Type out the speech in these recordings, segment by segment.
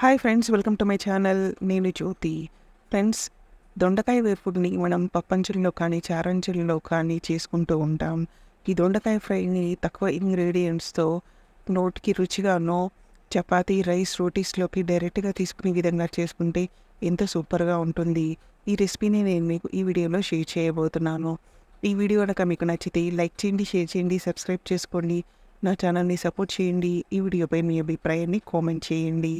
Hi friends welcome to my channel నేను Jyothi. Friends దొండకాయ వేపుడుని మనం పప్పంచుల్లో కానీ చారంచుల్లో కానీ చేసుకుంటూ ఉంటాం. ఈ దొండకాయ ఫ్రైని తక్కువ ఇంగ్రీడియంట్స్తో నోటికి రుచిగానో చపాతీ రైస్ రోటీస్లోకి డైరెక్ట్గా తీసుకునే విధంగా చేసుకుంటే ఎంత సూపర్గా ఉంటుంది. ఈ రెసిపీని నేను మీకు ఈ వీడియోలో షేర్ చేయబోతున్నాను. ఈ వీడియో కనుక మీకు నచ్చితే లైక్ చేయండి షేర్ చేయండి సబ్స్క్రైబ్ చేసుకోండి. నా ఛానల్ని సపోర్ట్ చేయండి. ఈ వీడియోపై మీ అభిప్రాయాన్ని కామెంట్ చేయండి.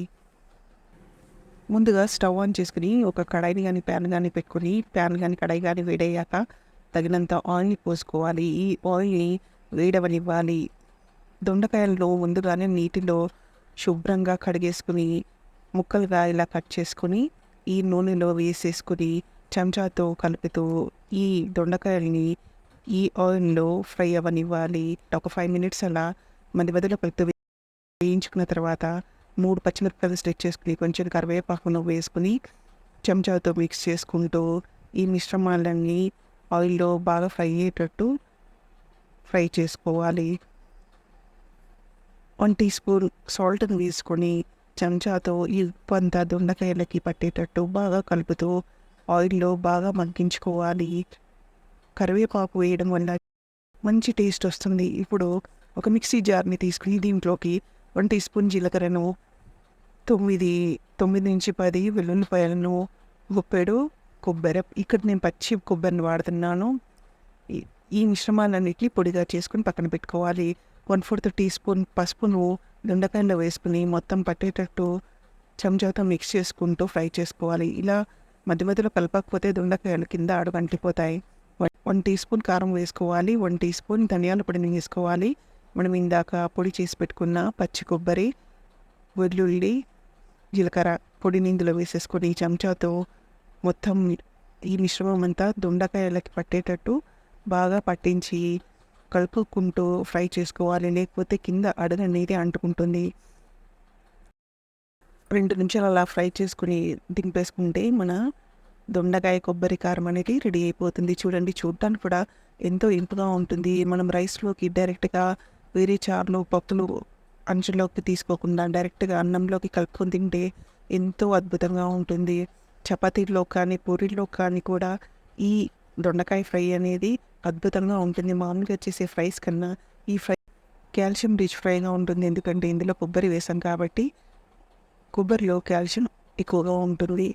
ముందుగా స్టవ్ ఆన్ చేసుకుని ఒక కడాయిని కానీ ప్యాన్ కానీ పెట్టుకొని ప్యాన్ కానీ కడాయి కానీ వేడయ్యాక తగినంత ఆయిల్ని పోసుకోవాలి. ఈ ఆయిల్ని వేడవనివ్వాలి. దొండకాయల్లో ముందుగానే నీటిలో శుభ్రంగా కడిగేసుకుని ముక్కలుగా ఇలా కట్ చేసుకుని ఈ నూనెలో వేసేసుకుని చెంచాతో కలుపుతూ ఈ దొండకాయల్ని ఈ ఆయిల్లో ఫ్రై అవ్వనివ్వాలి ఒక ఫైవ్ మినిట్స్ అలా మధ్య మధ్యలో పెడుతూ వేయించుకున్న తర్వాత మూడు పచ్చిమిరపకాయలు స్ట్రెచ్ చేసుకుని కొంచెం కరివేపాకును వేసుకుని చెంచాతో మిక్స్ చేసుకుంటూ ఈ మిశ్రమాలన్నీ ఆయిల్లో బాగా ఫ్రై అయ్యేటట్టు ఫ్రై చేసుకోవాలి. వన్ టీ స్పూన్ సాల్ట్ని వేసుకొని చెంచాతో ఈ ఉప్పు అంతా దొండకాయలకి పట్టేటట్టు బాగా కలుపుతూ ఆయిల్లో బాగా మగ్గించుకోవాలి. కరివేపాకు వేయడం వల్ల మంచి టేస్ట్ వస్తుంది. ఇప్పుడు ఒక మిక్సీ జార్ని తీసుకుని దీంట్లోకి వన్ టీ స్పూన్ జీలకర్రను తొమ్మిది తొమ్మిది నుంచి పది వెల్లుల్లిపాయలను గుప్పెడు కొబ్బరి ఇక్కడ నేను పచ్చి కొబ్బరిని వాడుతున్నాను. ఈ- ఈ మిశ్రమాలన్నిటిని పొడిగా చేసుకుని పక్కన పెట్టుకోవాలి. వన్ ఫోర్త్ టీ స్పూన్ పసుపును దొండకాయలో వేసుకుని మొత్తం పట్టేటట్టు చెంచాతో మిక్స్ చేసుకుంటూ ఫ్రై చేసుకోవాలి. ఇలా మధ్య మధ్యలో కలపకపోతే దొండకాయలు కింద అడుగంటిపోతాయి వన్- వన్ టీ స్పూన్ కారం వేసుకోవాలి. వన్ టీ స్పూన్ ధనియాల పొడిని వేసుకోవాలి. మనం ఇందాక పొడి చేసి పెట్టుకున్న పచ్చి కొబ్బరి వెల్లుల్లి జీలకర్ర పొడిని ఇందులో వేసేసుకొని చెంచాతో మొత్తం ఈ మిశ్రమం అంతా దొండకాయలకి పట్టేటట్టు బాగా పట్టించి కలుపుకుంటూ ఫ్రై చేసుకోవాలి లేకపోతే కింద అడుగు అనేది అంటుకుంటుంది. రెండు నిమిషాలు అలా ఫ్రై చేసుకుని దింపేసుకుంటే మన దొండకాయ కొబ్బరి కారం అనేది రెడీ అయిపోతుంది. చూడండి చూడటానికి కూడా ఎంతో ఇంపుగా ఉంటుంది. మనం రైస్లోకి డైరెక్ట్గా వేరే చారులు పప్పులు అంచులోకి తీసుకోకుండా డైరెక్ట్గా అన్నంలోకి కలుపుకొని తింటే ఎంతో అద్భుతంగా ఉంటుంది. చపాతీలో కానీ పూరీలో కానీ కూడా ఈ దొండకాయ ఫ్రై అనేది అద్భుతంగా ఉంటుంది. మామూలుగా చేసే ఫ్రైస్ కన్నా ఈ ఫ్రై కాల్షియం రిచ్ ఫ్రైగా ఉంటుంది. ఎందుకంటే ఇందులో కొబ్బరి వేసాం కాబట్టి కొబ్బరిలో కాల్షియం ఎక్కువగా ఉంటుంది.